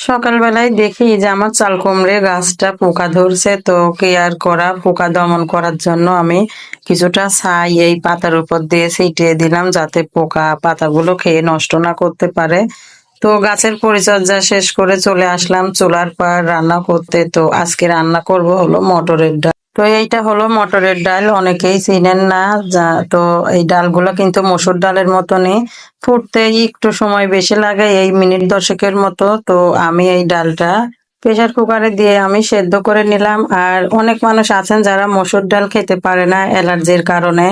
সকালবেলায় দেখি যে আমার চাল কুমড়ে গাছটা পোকা ধরছে, তো কেয়ার করা? পোকা দমন করার জন্য আমি কিছুটা ছাই এই পাতার উপর দিয়ে ছিটিয়ে দিলাম যাতে পোকা পাতাগুলো খেয়ে নষ্ট না করতে পারে। তো গাছের পরিচর্যা শেষ করে চলে আসলাম চুলার পর রান্না করতে। তো আজকে রান্না করব হলো মটরের ডাল। তো এইটা হলো মটরের ডাল, অনেকেই চিনেন না, যা, তো এই ডালগুলো কিন্তু মসুর ডালের মতনই। ফুটতে একটু সময় বেশি লাগে, এই মিনিট দশেকের মতো। তো আমি এই ডালটা প্রেসার কুকারে দিয়ে আমি সেদ্ধ করে নিলাম। আর অনেক মানুষ আছেন যারা মসুর ডাল খেতে পারে না অ্যালার্জির কারণে,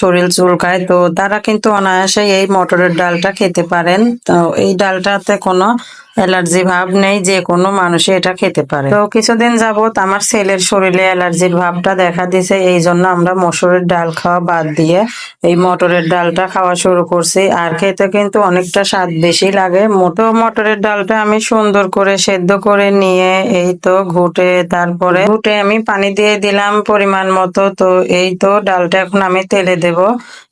শরীর চুলকায়। তো তারা কিন্তু অনায়াসে এই মটরের ডালটা খেতে পারেন। তো এই ডালটাতে কোনো অ্যালার্জি ভাব নেই, যে কোনো মানুষই এটা খেতে পারে। তো কিছুদিন যাবত আমার ছেলের শরীরে অ্যালার্জির ভাবটা দেখা দিছে, এই জন্য আমরা মসুরের ডাল খাওয়া বাদ দিয়ে এই মটরের ডালটা খাওয়া শুরু করছি। আর খেতে কিন্তু অনেকটা স্বাদ বেশি লাগে। মোটো মটরের ডালটা আমি সুন্দর করে সেদ্ধ করে নিয়ে এই তো ঘুটে তারপরে ঘুটে আমি পানি দিয়ে দিলাম পরিমাণ মতো। তো এই তো ডালটা এখন আমি তেলে দেব।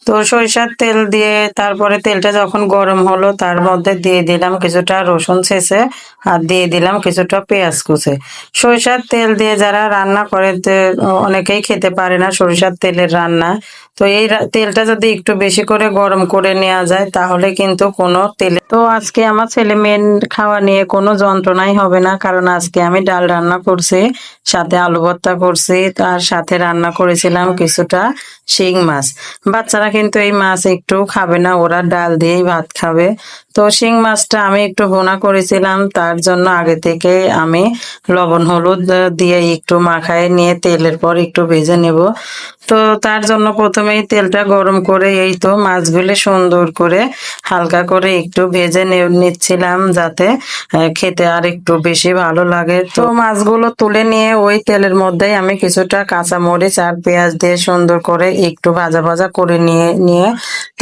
তো সরিষার তেল দিয়ে তারপরে তেলটা যখন গরম হলো তার মধ্যে দিয়ে দিলাম কিছুটা রসুন ছেঁচে আর দিয়ে দিলাম কিছুটা পেঁয়াজ কুচে। সরিষার তেল দিয়ে যারা রান্না করে অনেকেই খেতে পারে না সরিষার তেলের রান্না। তো এই তেলটা যদি একটু বেশি করে গরম করে নেওয়া যায়, তাহলে কিন্তু কোনো তেলে, তো আজকে আমার ছেলে মেন খাওয়া নিয়ে কোনো যন্ত্রণাই হবে না, কারণ আজকে আমি ডাল রান্না করছি, সাথে আলু ভর্তা করছি, তার সাথে রান্না করেছিলাম কিছুটা শিং মাছ। বাচ্চারা কিন্তু এই মাছ একটু খাবে না, ওরা ডাল দিয়েই ভাত খাবে। তো শিং মাছটা আমি একটু ভুনা করেছিলাম তার জন্য আগে থেকে আমি লবণ, হলুদ দিয়ে একটু মাখায় নিয়ে তেলের পর একটু ভেজে নেব। তো তার জন্য প্রথমেই তেলটা গরম করে, এই তো মাছগুলি সুন্দর করে হালকা করে একটু ভেজে নিচ্ছিলাম যাতে খেতে আর একটু বেশি ভালো লাগে। তো মাছগুলো তুলে নিয়ে ওই তেলের মধ্যেই আমি কিছুটা কাঁচা মরিচ আর পেঁয়াজ দিয়ে সুন্দর করে একটু ভাজা ভাজা করে নিয়ে নিয়ে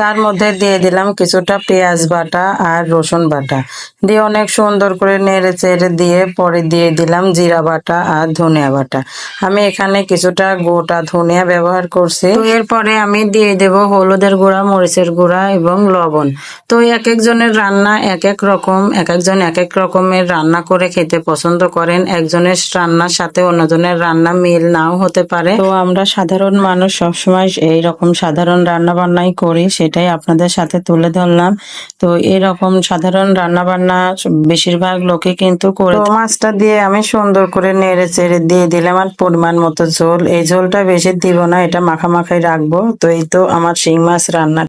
তার মধ্যে দিয়ে দিলাম কিছুটা পেঁয়াজ বাটা আর রসুন বাটা। দিয়ে অনেক সুন্দর করে নেড়ে চেড়ে দিয়ে পরে দিয়ে দিলাম জিরা বাটা আর ধনিয়া বাটা। আমি এখানে কিছুটা গোটা ধনিয়া ব্যবহার করছি। এরপরে আমি দিয়ে দেব হলুদের গুঁড়া, মরিচের গুঁড়া এবং লবণ। তো এক একজনের রান্না এক এক রকম, এক একজন এক এক রকমের রান্না করে খেতে পছন্দ করেন। একজনের রান্নার সাথে অন্যজনের রান্না মিল নাও হতে পারে। তো আমরা সাধারণ মানুষ সবসময় এই রকম সাধারণ রান্না বান্নাই করি, সেটাই আপনাদের সাথে তুলে ধরলাম। তো এরকম সাধারণ রান্না বান্না বেশিরভাগ লোকে কিন্তু করে মাছটা দিয়ে আমি সুন্দর করে নেড়ে চেড়ে দিয়ে দিলাম আর পরিমাণ মতো ঝোল। এই ঝোলটা বেশি দিব না, এটা মাখা মাখাই রাখব। তো এই তো আমার শিং মাছ রান্না